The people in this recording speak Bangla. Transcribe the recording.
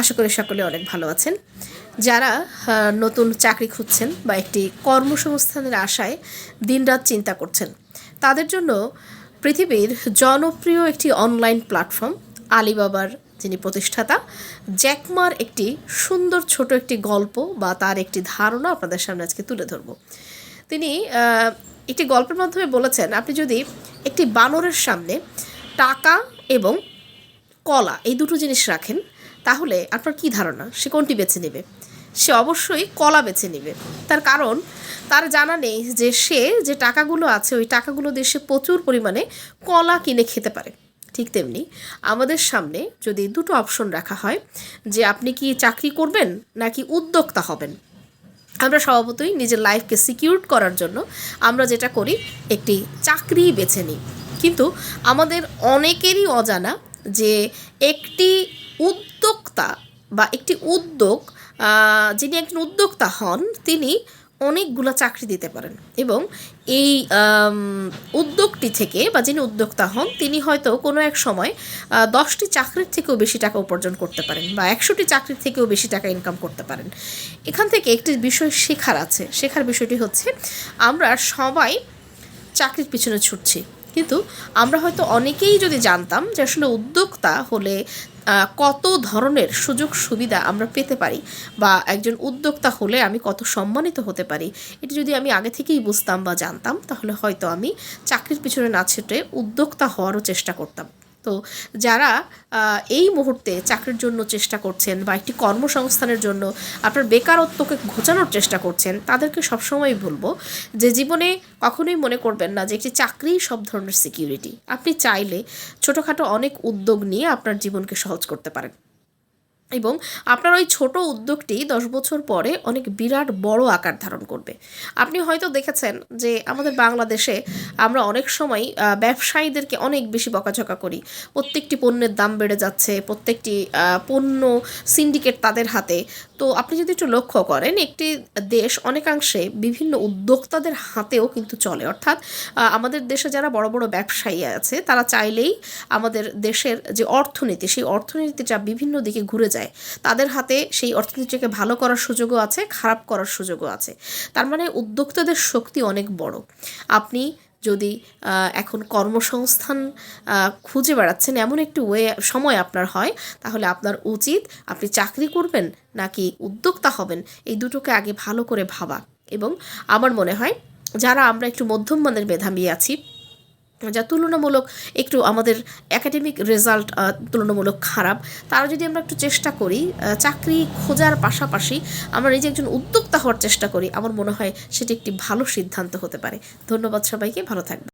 আশা করি সকলে অনেক ভালো আছেন। যারা নতুন চাকরি খুঁজছেন বা একটি কর্মসংস্থানের আশায় দিনরাত চিন্তা করছেন, তাদের জন্য পৃথিবীর জনপ্রিয় একটি অনলাইন প্ল্যাটফর্ম, আলিবাবার যিনি প্রতিষ্ঠাতা, জ্যাকমার একটি সুন্দর ছোট একটি গল্প বা তার একটি ধারণা আপনাদের সামনে আজকে তুলে ধরবো। তিনি একটি গল্পের মাধ্যমে বলেছেন, আপনি যদি একটি বানরের সামনে টাকা এবং কলা এই দুটো জিনিস রাখেন তাহলে আপনার কি ধারণা? সে কোনটি বেছে নেবে? সে অবশ্যই কলা বেছে নেবে। তার কারণ, তার জানা নেই যে সে যে টাকাগুলো আছে, ওই টাকাগুলো দিয়ে সে প্রচুর পরিমাণে কলা কিনে খেতে পারে। ঠিক তেমনি আমাদের সামনে যদি দুটো অপশন রাখা হয়, যে আপনি কি চাকরি করবেন নাকি উদ্যোক্তা হবেন? আমরা স্বভাবতই নিজের লাইফকে সিকিউর করার জন্য আমরা যেটা করি, একটি চাকরি বেছে নিই। কিন্তু আমাদের অনেকেরই অজানা যে একটি উদ্যোক্তা বা একটি উদ্যোগ যিনি একজন উদ্যোক্তা হন, তিনি অনেকগুলো চাকরি দিতে পারেন। এবং এই উদ্যোগটি থেকে বা যিনি উদ্যোক্তা হন, তিনি হয়তো কোনো এক সময় দশটি চাকরির থেকেও বেশি টাকা উপার্জন করতে পারেন বা একশোটি চাকরির থেকেও বেশি টাকা ইনকাম করতে পারেন। এখান থেকে একটি বিষয় শেখার আছে। শেখার বিষয়টি হচ্ছে, আমরা সবাই চাকরির পিছনে ছুটছি। কিন্তু আমরা হয়তো অনেকেই যদি জানতাম যে আসলে উদ্যোক্তা হলে কত ধরনের সুযোগ সুবিধা আমরা পেতে পারি বা একজন উদ্যোক্তা হলে আমি কত সম্মানিত হতে পারি, এটি যদি আমি আগে থেকেই বুঝতাম বা জানতাম, তাহলে হয়তো আমি চাকরির পিছনে না ছেটে উদ্যোক্তা হওয়ারও চেষ্টা করতাম। তো যারা এই মুহূর্তে চাকরির জন্য চেষ্টা করছেন বা একটি কর্মসংস্থানের জন্য আপনার বেকারত্বকে ঘোচানোর চেষ্টা করছেন, তাদেরকে সবসময় বলব যে জীবনে কখনোই মনে করবেন না যে একটি চাকরিই সব ধরনের সিকিউরিটি আপনি চাইলে ছোটোখাটো অনেক উদ্যোগ নিয়ে আপনার জীবনকে সহজ করতে পারেন। এবং আপনার ওই ছোট উদ্যোগটি দশ বছর পরে অনেক বিরাট বড় আকার ধারণ করবে। আপনি হয়তো দেখেছেন যে আমাদের বাংলাদেশে আমরা অনেক সময় ব্যবসায়ীদেরকে অনেক বেশি বকাঝকা করি। প্রত্যেকটি পণ্যের দাম বেড়ে যাচ্ছে, প্রত্যেকটি পণ্য সিন্ডিকেট তাদের হাতে। তো আপনি যদি একটু লক্ষ্য করেন, একটি দেশ অনেকাংশে বিভিন্ন উদ্যোক্তাদের হাতেও কিন্তু চলে। অর্থাৎ আমাদের দেশে যারা বড় বড় ব্যবসায়ী আছে, তারা চাইলেই আমাদের দেশের যে অর্থনীতি, সেই অর্থনীতিটা বিভিন্ন দিকে ঘুরে যায়। তাদের হাতে সেই অর্থনীতিটাকে ভালো করার সুযোগও আছে, খারাপ করার সুযোগও আছে। তার মানে উদ্যোক্তাদের শক্তি অনেক বড়। আপনি যদি এখন কর্মসংস্থান খুঁজে বেড়াচ্ছেন, এমন একটি ওয়ে, সময় আপনার হয়, তাহলে আপনার উচিত আপনি চাকরি করবেন নাকি উদ্যোক্তা হবেন, এই দুটোকে আগে ভালো করে ভাবা। এবং আমার মনে হয়, যারা আমরা একটু মধ্যম মানের মেধাবী আছি যা তুলনামূলক একটু আমাদের একাডেমিক রেজাল্ট তুলনামূলক খারাপ, তারা যদি আমরা একটু চেষ্টা করি চাকরি খোঁজার পাশাপাশি আমরা নিজে একজন উদ্যোক্তা হওয়ার চেষ্টা করি, আমার মনে হয় সেটি একটি ভালো সিদ্ধান্ত হতে পারে। ধন্যবাদ সবাইকে, ভালো থাকবে